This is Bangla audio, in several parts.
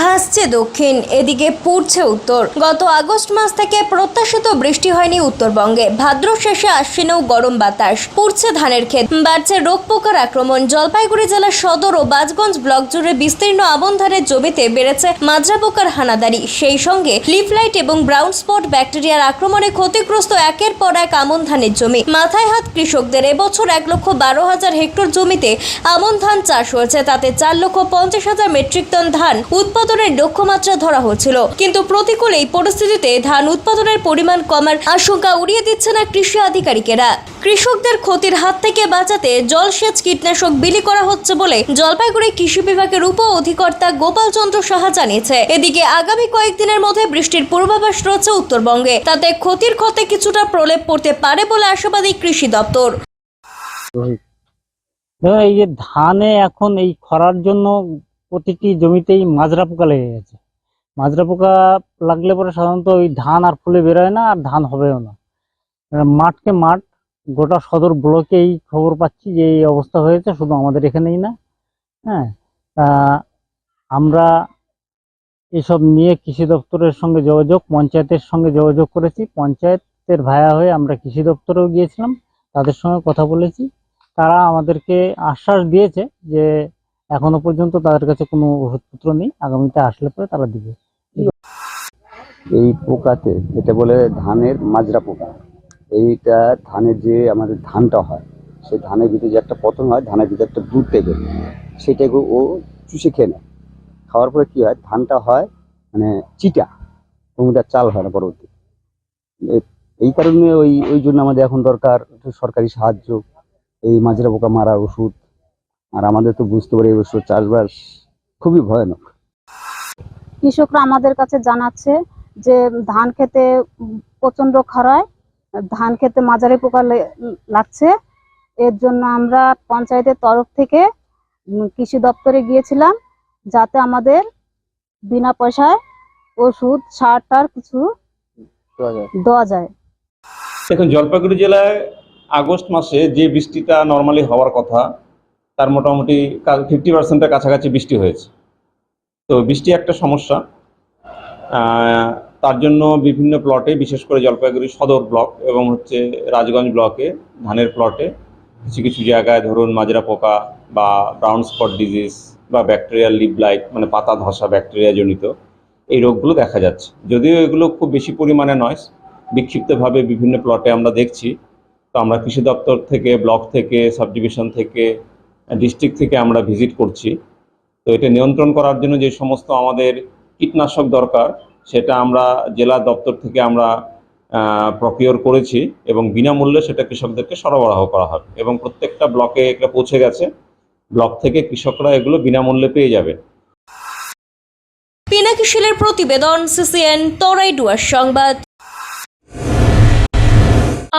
ভাসছে দক্ষিণ, এদিকে পুড়ছে উত্তর। গত আগস্ট মাস থেকে প্রত্যাশিত বৃষ্টি হয়নি উত্তরবঙ্গে। ভাদ্র শেষে আশ্বিনেও গরম বাতাস। পুড়ছে ধানের ক্ষেত। বাড়ছে রোগ পোকার আক্রমণ। জলপাইগুড়ি জেলার সদর ও বাজগঞ্জ ব্লক জুড়ে বিস্তীর্ণ আমন ধানের জমিতে বেড়েছে মাজরা পোকার হানাদারি। সেই সঙ্গে লিফলাইট এবং ব্রাউন স্পট ব্যাকটেরিয়ার আক্রমণে ক্ষতিগ্রস্ত একের পর এক আমন ধানের জমি। মাথায় হাত কৃষকদের, এবছর এক লক্ষ বারো হাজার হেক্টর জমিতে আমন ধান চাষ হয়েছে। তাতে চার লক্ষ পঞ্চাশ হাজার মেট্রিক টন ধান উৎপাদনের লক্ষ্যমাত্রা ধরা হয়েছিল কিন্তু প্রতিকূল এই পরিস্থিতিতে ধান উৎপাদনের পরিমাণ কমার আশঙ্কা উড়িয়ে দিচ্ছে না কৃষি আধিকারিকেরা। কৃষকদের ক্ষতির হাত থেকে বাঁচাতে জলসেচ কীটনাশক বিলি করা হচ্ছে বলে জলপাইগুড়ি কৃষি বিভাগের উপ অধিকর্তা গোপাল চন্দ্র সাহা জানিয়েছে। এদিকে আগামী কয়েকদিনের মধ্যে বৃষ্টির পূর্বাভাস রয়েছে উত্তরবঙ্গে। তাতে ক্ষতির ক্ষতে কিছুটা প্রলেপ পড়তে পারে বলে আশাবাদী কৃষি দপ্তর। এই যে ধানে এখন এই খরার জন্য প্রতিটি জমিতেই মাজরা পোকা লেগে গেছে। মাজরা পোকা লাগলে পরে সাধারণত ওই ধান আর ফুলে বেরোয় না, আর ধান হবেও না। মাঠকে মাঠ, গোটা সদর ব্লকে এই খবর পাচ্ছি যে এই অবস্থা হয়েছে, শুধু আমাদের এখানেই না। হ্যাঁ তা আমরা এসব নিয়ে কৃষি দপ্তরের সঙ্গে যোগাযোগ, পঞ্চায়েতের সঙ্গে যোগাযোগ করেছি। পঞ্চায়েতের ভায়া হয়ে আমরা কৃষি দপ্তরেও গিয়েছিলাম, তাদের সঙ্গে কথা বলেছি। তারা আমাদেরকে আশ্বাস দিয়েছে যে এখনও পর্যন্ত তাদের কাছে কোনো ওষুধপত্র নেই। আগামীতে আসলে পরে তারা দিবে। এই পোকাতে এটা বলে ধানের মাজরা পোকা, এইটা ধানের যে আমাদের ধানটা হয়, সেই ধানের ভিতরে যে একটা পতন হয়, ধানের ভিতরে একটা দুধ থেকে, সেটাকে ও চুষে খেয়ে নেয়। খাওয়ার পরে কি হয়? ধানটা হয় মানে চিটা ওর চাল হয় না পরবর্তী। এই কারণে ওই ওই জন্য আমাদের এখন দরকার সরকারি সাহায্য, এই মাজরা পোকা মারার ওষুধ আর আমাদের তো বুঝতে পারি এই বছর চাষবাস খুবই ভয়ানক। কৃষকরা আমাদের কাছে জানাচ্ছে যে ধান খেতে প্রচণ্ড খরায় ধান খেতে মাঝারি পোকা লে- লাগছে। এর জন্য আমরা পঞ্চায়েতের তরফ থেকে কৃষি দপ্তরে গিয়েছিলাম যাতে আমাদের বিনা পয়সায় ওষুধ সার টার কিছু দেওয়া যায়। দেখুন জলপাইগুড়ি জেলায় আগস্ট মাসে যে বৃষ্টিটা নর্মালি হওয়ার কথা তার মোটামুটি ফিফটি পার্সেন্টের কাছাকাছি বৃষ্টি হয়েছে। তো বৃষ্টি একটা সমস্যা। তার জন্য বিভিন্ন প্লটে বিশেষ করে জলপাইগুড়ি সদর ব্লক এবং হচ্ছে রাজগঞ্জ ব্লকে ধানের প্লটে কিছু কিছু জায়গায় ধরুন মাজরা পোকা বা ব্রাউন স্পট ডিজিজ বা ব্যাকটেরিয়াল লিভ লাইট মানে পাতা ধসা ব্যাকটেরিয়া জনিত, এই রোগগুলো দেখা যাচ্ছে। যদিও এগুলো খুব বেশি পরিমাণে নয়, বিক্ষিপ্তভাবে বিভিন্ন প্লটে আমরা দেখছি। তো আমরা কৃষি দপ্তর থেকে ব্লক থেকে সাব ডিভিশন থেকে ডিস্ট্রিক্ট থেকে আমরা ভিজিট করছি। তো এটা নিয়ন্ত্রণ করার জন্য যে সমস্ত আমাদের কীটনাশক দরকার, সেটা আমরা জেলা দপ্তর থেকে আমরা প্রকিওর করেছি এবং বিনামূল্যে সেটা কৃষকদেরকে সরবরাহ করা হবে। এবং প্রত্যেকটা ব্লকে এটা পৌঁছে গেছে। ব্লক থেকে কৃষকরা এগুলো বিনামূল্যে পেয়ে যাবে। পিনাকি শিলের প্রতিবেদন সিসিএন তরাই ডুয়ার সংবাদ।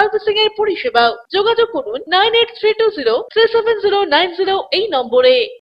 সার্ভিসিং এর পরিষেবা যোগাযোগ করুন nine eight three two zero three seven zero nine zero এই নম্বরে।